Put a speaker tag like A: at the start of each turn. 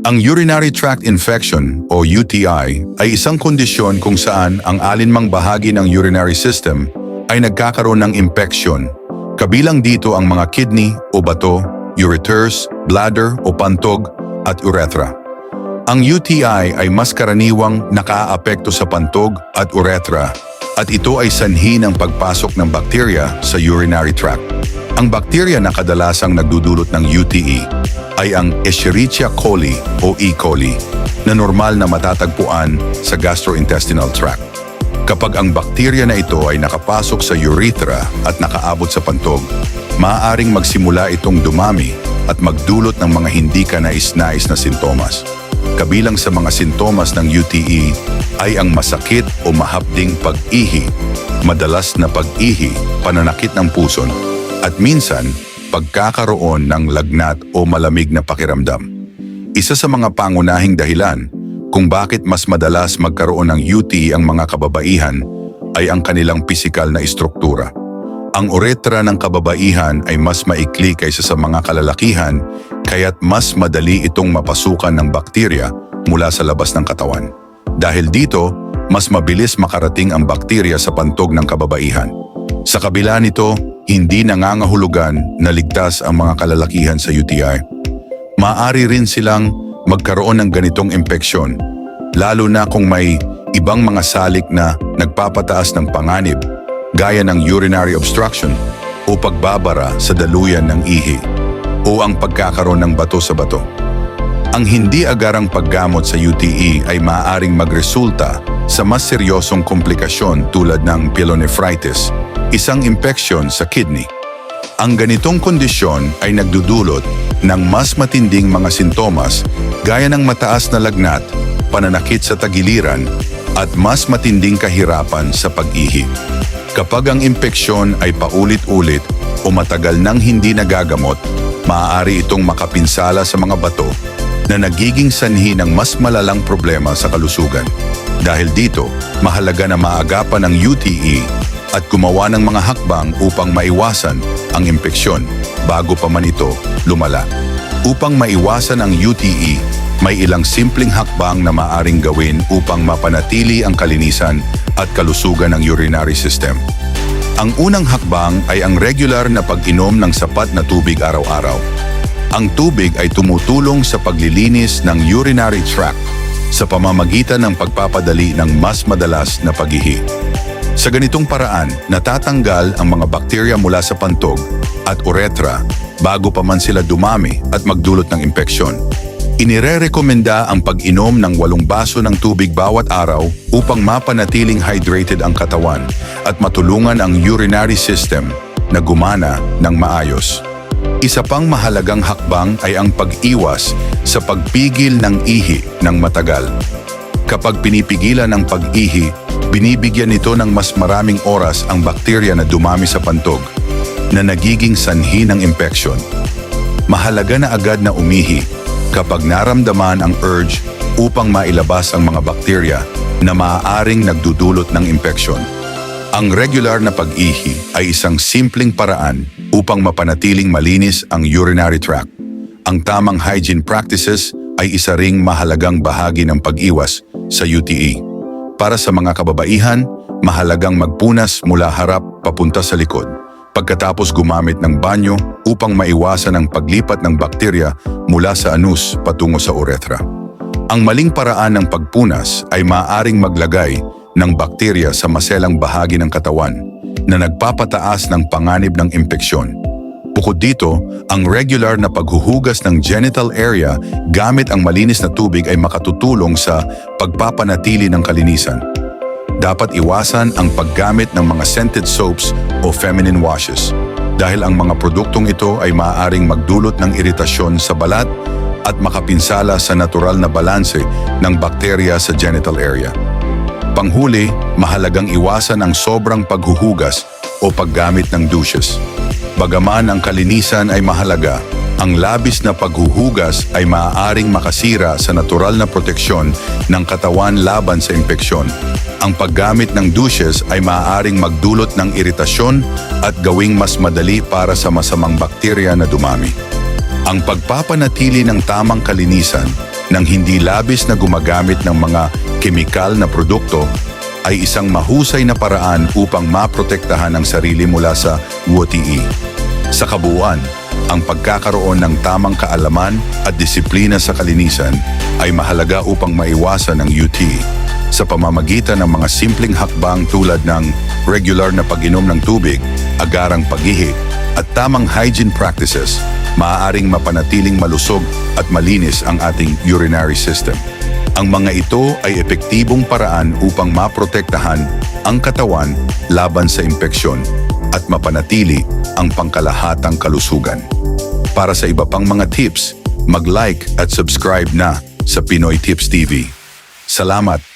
A: Ang urinary tract infection o UTI ay isang kondisyon kung saan ang alinmang bahagi ng urinary system ay nagkakaroon ng infection. Kabilang dito ang mga kidney o bato, ureters, bladder o pantog at urethra. Ang UTI ay mas karaniwang nakaapekto sa pantog at urethra at ito ay sanhi ng pagpasok ng bakterya sa urinary tract. Ang bakterya na kadalasang nagdudulot ng UTI ay ang Escherichia coli o E. coli na normal na matatagpuan sa gastrointestinal tract. Kapag ang bakterya na ito ay nakapasok sa urethra at nakaabot sa pantog, maaaring magsimula itong dumami at magdulot ng mga hindi ka nais-nais na sintomas. Kabilang sa mga sintomas ng UTE ay ang masakit o mahapding pag-ihi, madalas na pag-ihi, pananakit ng puson, at minsan pagkakaroon ng lagnat o malamig na pakiramdam. Isa sa mga pangunahing dahilan kung bakit mas madalas magkaroon ng UTI ang mga kababaihan ay ang kanilang pisikal na istruktura. Ang uretra ng kababaihan ay mas maikli kaysa sa mga kalalakihan kaya't mas madali itong mapasukan ng bakterya mula sa labas ng katawan. Dahil dito, mas mabilis makarating ang bakterya sa pantog ng kababaihan. Sa kabila nito, hindi nangangahulugan na ligtas ang mga kalalakihan sa UTI. Maari rin silang magkaroon ng ganitong impeksyon, lalo na kung may ibang mga salik na nagpapataas ng panganib gaya ng urinary obstruction o pagbabara sa daluyan ng ihi o ang pagkakaroon ng bato sa bato. Ang hindi agarang paggamot sa UTE ay maaaring magresulta sa mas seryosong komplikasyon tulad ng pyelonephritis, isang impeksyon sa kidney. Ang ganitong kondisyon ay nagdudulot ng mas matinding mga sintomas gaya ng mataas na lagnat, pananakit sa tagiliran, at mas matinding kahirapan sa pag-ihi. Kapag ang impeksyon ay paulit-ulit o matagal nang hindi nagagamot, maaari itong makapinsala sa mga bato na nagiging sanhi ng mas malalang problema sa kalusugan. Dahil dito, mahalaga na maagapan ang UTE at gumawa ng mga hakbang upang maiwasan ang impeksyon bago pa man ito lumala. Upang maiwasan ang UTE, may ilang simpleng hakbang na maaring gawin upang mapanatili ang kalinisan at kalusugan ng urinary system. Ang unang hakbang ay ang regular na pag-inom ng sapat na tubig araw-araw. Ang tubig ay tumutulong sa paglilinis ng urinary tract sa pamamagitan ng pagpapadali ng mas madalas na paghihi. Sa ganitong paraan, natatanggal ang mga bakterya mula sa pantog at uretra bago pa man sila dumami at magdulot ng impeksyon. Inirerekomenda ang pag-inom ng walong baso ng tubig bawat araw upang mapanatiling hydrated ang katawan at matulungan ang urinary system na gumana ng maayos. Isa pang mahalagang hakbang ay ang pag-iwas sa pagpigil ng ihi ng matagal. Kapag pinipigilan ang pag-ihi, binibigyan nito ng mas maraming oras ang bakterya na dumami sa pantog na nagiging sanhi ng impeksyon. Mahalaga na agad na umihi kapag naramdaman ang urge upang mailabas ang mga bakterya na maaaring nagdudulot ng impeksyon. Ang regular na pag-ihi ay isang simpleng paraan upang mapanatiling malinis ang urinary tract. Ang tamang hygiene practices ay isa ring mahalagang bahagi ng pag-iwas sa UTE. Para sa mga kababaihan, mahalagang magpunas mula harap papunta sa likod. Pagkatapos gumamit ng banyo upang maiwasan ang paglipat ng bakterya mula sa anus patungo sa urethra. Ang maling paraan ng pagpunas ay maaaring maglagay ng bakterya sa maselang bahagi ng katawan na nagpapataas ng panganib ng impeksyon. Bukod dito, ang regular na paghuhugas ng genital area gamit ang malinis na tubig ay makatutulong sa pagpapanatili ng kalinisan. Dapat iwasan ang paggamit ng mga scented soaps o feminine washes dahil ang mga produktong ito ay maaaring magdulot ng iritasyon sa balat at makapinsala sa natural na balanse ng bakterya sa genital area. Panghuli, mahalagang iwasan ang sobrang paghuhugas o paggamit ng douches. Bagaman ang kalinisan ay mahalaga, ang labis na paghuhugas ay maaaring makasira sa natural na proteksyon ng katawan laban sa impeksyon. Ang paggamit ng douches ay maaaring magdulot ng iritasyon at gawing mas madali para sa masamang bakterya na dumami. Ang pagpapanatili ng tamang kalinisan ng hindi labis na gumagamit ng mga kemikal na produkto ay isang mahusay na paraan upang maprotektahan ang sarili mula sa WTE. Sa kabuuan, ang pagkakaroon ng tamang kaalaman at disiplina sa kalinisan ay mahalaga upang maiwasan ang UTE sa pamamagitan ng mga simpleng hakbang tulad ng regular na pag-inom ng tubig, agarang paghihi, at tamang hygiene practices, maaaring mapanatiling malusog at malinis ang ating urinary system. Ang mga ito ay epektibong paraan upang maprotektahan ang katawan laban sa impeksyon at mapanatili ang pangkalahatang kalusugan. Para sa iba pang mga tips, mag-like at subscribe na sa Pinoy Tips TV. Salamat